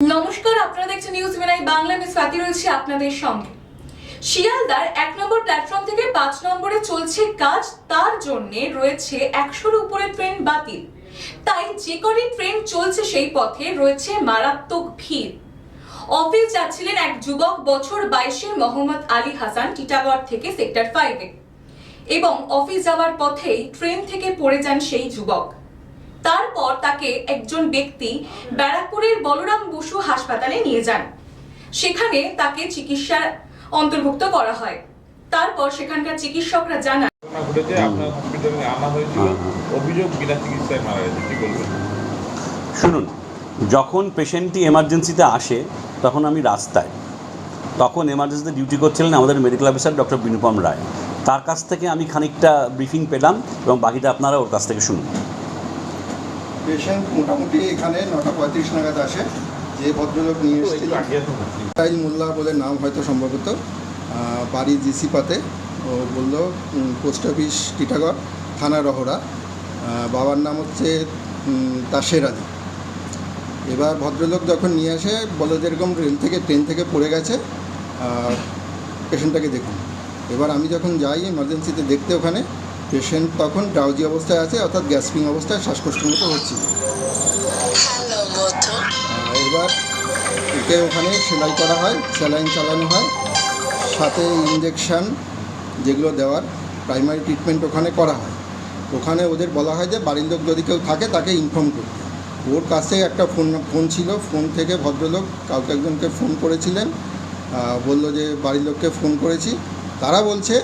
নমস্কার, আপনারা দেখছেন নিউজ মিনাই বাংলা আমি স্বাতি রয়েছে আপনাদের সঙ্গে। শিয়ালদার এক নম্বর প্ল্যাটফর্ম থেকে পাঁচ নম্বরে চলছে কাজ, তার জন্য রয়েছে একশোর উপরে ট্রেন বাতিল। তাই যে কটি ট্রেন চলছে সেই পথে রয়েছে মারাত্মক ভিড়। অফিস যাচ্ছিলেন এক যুবক বছর বাইশের মোহাম্মদ আলী হাসান, টিটাগড় থেকে সেক্টর ফাইভে এবং অফিস যাওয়ার পথেই ট্রেন থেকে পড়ে যান সেই যুবক। তারপর তাকে একজন ব্যক্তি ব্যারাকপুরের বলরাম বসু হাসপাতালে নিয়ে যান। সেখানে তাকে চিকিৎসার অন্তর্ভুক্ত করা হয়। তারপর সেখানকার চিকিৎসকরা জানান ঘটেছে আপনার হসপিটালে আনা হয়েছিল। অভিযোগ বিনা চিকিৎসায় মারা গেছে কি বলবেন? শুনুন যখন পেশেন্টটি এমার্জেন্সিতে আসে তখন আমি রাস্তায়। তখন এমার্জেন্সিতে ডিউটি করছিলেন আমাদের medical officer doctor Binupam Roy. তার কাছ থেকে আমি খানিকটা ব্রিফিং পেলাম এবং বাকিটা আপনারা ওর কাছ থেকে শুনুন। পেশেন্ট মোটামুটি এখানে নটা পঁয়ত্রিশ নাগাদ আসে। যে ভদ্রলোক নিয়ে এসেছিল। ইসরাইল মোল্লা বলে নাম হয়তো সম্ভবত। বাড়ি জিসিপাতে। ও বলল পোস্ট অফিস টিটাগড় থানা রহরা বাবার নাম হচ্ছে তাসের আলী। এবার ভদ্রলোক যখন নিয়ে আসে বলে যেরকম রেল থেকে ট্রেন থেকে পড়ে গেছে পেশেন্টটাকে দেখুন। এবার আমি যখন যাই এমার্জেন্সিতে দেখতে ওখানে পেশেন্ট তখন ড্রাউজি অবস্থায় আছে অর্থাৎ গ্যাসপিং অবস্থায় শ্বাসকষ্ট মতো আহ, এবার একে ওখানে সেলাই করা হয় স্যালাইন চালানো হয়। সাথে ইঞ্জেকশান যেগুলো দেওয়ার প্রাইমারি ট্রিটমেন্ট ওখানে করা হয়। ওখানে ওদের বলা হয় যে বাড়ির লোক যদি কেউ থাকে তাকে ইনফর্ম করতে। ওর কাছে একটা ফোন ফোন ছিল ফোন থেকে ভদ্রলোক কাউকে একজনকে ফোন করেছিলেন। বলল যে বাড়ির লোককে ফোন করেছি। তারা বলছে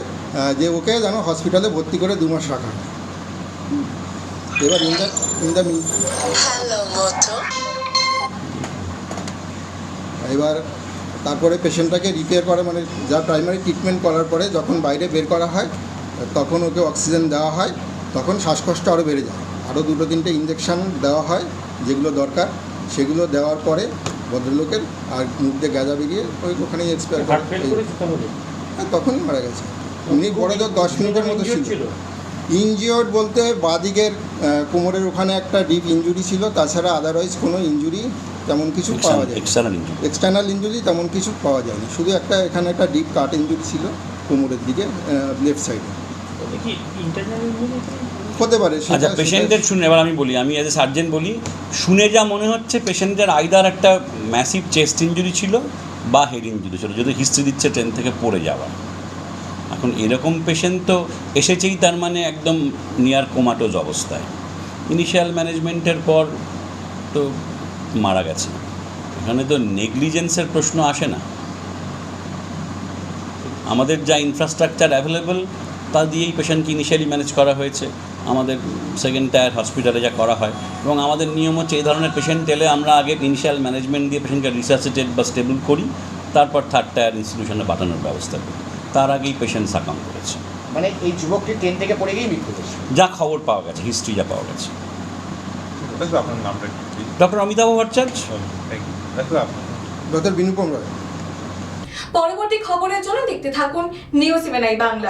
যে ওকে যেন হসপিটালে ভর্তি করে দু মাস রাখা। এবার in the in the hello মধু এবার তারপরে পেশেন্টটাকে রিপেয়ার করে মানে যা প্রাইমারি ট্রিটমেন্ট করার পরে যখন বাইরে বের করা হয় তখন ওকে অক্সিজেন দেওয়া হয় তখন শ্বাসকষ্ট আরও বেড়ে যায়। আরও দুটো তিনটে ইঞ্জেকশান দেওয়া হয় যেগুলো দরকার সেগুলো দেওয়ার পরে ভদ্রলোকের আর মুখ দিয়ে গাঁজা বেরিয়ে ওই ওখানেই এক্সপায়ার করে হ্যাঁ তখনই মারা গেছে। উনি বড় তো দশ মিনিটের মতো ছিল। ইনজিওর্ড বলতে বাদিকের কোমরের ওখানে একটা ডিপ ইঞ্জুরি ছিল তাছাড়া আদারওয়াইজ কোনো ইঞ্জুরি তেমন কিছু পাওয়া যায় এক্সটার্নাল ইঞ্জুরি তেমন কিছু পাওয়া যায়নি। শুধু একটা এখানে একটা ডিপ কাট ইঞ্জুরি ছিল কোমরের দিকে লেফট সাইডে হতে পারে সেটা- আচ্ছা পেশেন্টের শুনে এবার আমি বলি আমি অ্যাজ এ সার্জেন বলি শুনে যা মনে হচ্ছে পেশেন্টের আইদার একটা ম্যাসিভ চেস্ট ইঞ্জুরি ছিল বা হেড ইঞ্জুরি ছিল যদি হিস্ট্রি দিচ্ছে ট্রেন থেকে পড়ে যাওয়া। এখন এরকম পেশেন্ট তো এসেছেই তার মানে একদম নিয়ার কোমাটোজ অবস্থায়। ইনিশিয়াল ম্যানেজমেন্টের পর তো মারা গেছে। এখানে তো নেগলিজেন্সের প্রশ্ন আসে না। আমাদের যা ইনফ্রাস্ট্রাকচার অ্যাভেলেবল তা দিয়েই পেশেন্টকে ইনিশিয়ালি ম্যানেজ করা হয়েছে। আমাদের সেকেন্ড টায়ার হসপিটালে যা করা হয়। এবং আমাদের নিয়ম হচ্ছে, এই ধরনের পেশেন্ট এলে আমরা আগে ইনিশিয়াল ম্যানেজমেন্ট দিয়ে পেশেন্টকে রিসার্সিটেড বা স্টেবল করি, তারপর থার্ড টায়ার ইনস্টিটিউশনে পাঠানোর ব্যবস্থা করি। তার আগেই পেশেন্ট সাকাম করেছে। মানে এই যুবকটি ট্রেন থেকে পড়ে গিয়েই মৃত্যু হয়েছে। যা খবর পাওয়া গেছে হিস্ট্রি যা পাওয়া গেছে। আপনার নামটা ডক্টর অমিতাভ ভট্টাচার্য। ডক্টর বিনুপম রায়। পরবর্তী খবরের জন্য দেখতে থাকুন নিউজ বাংলা।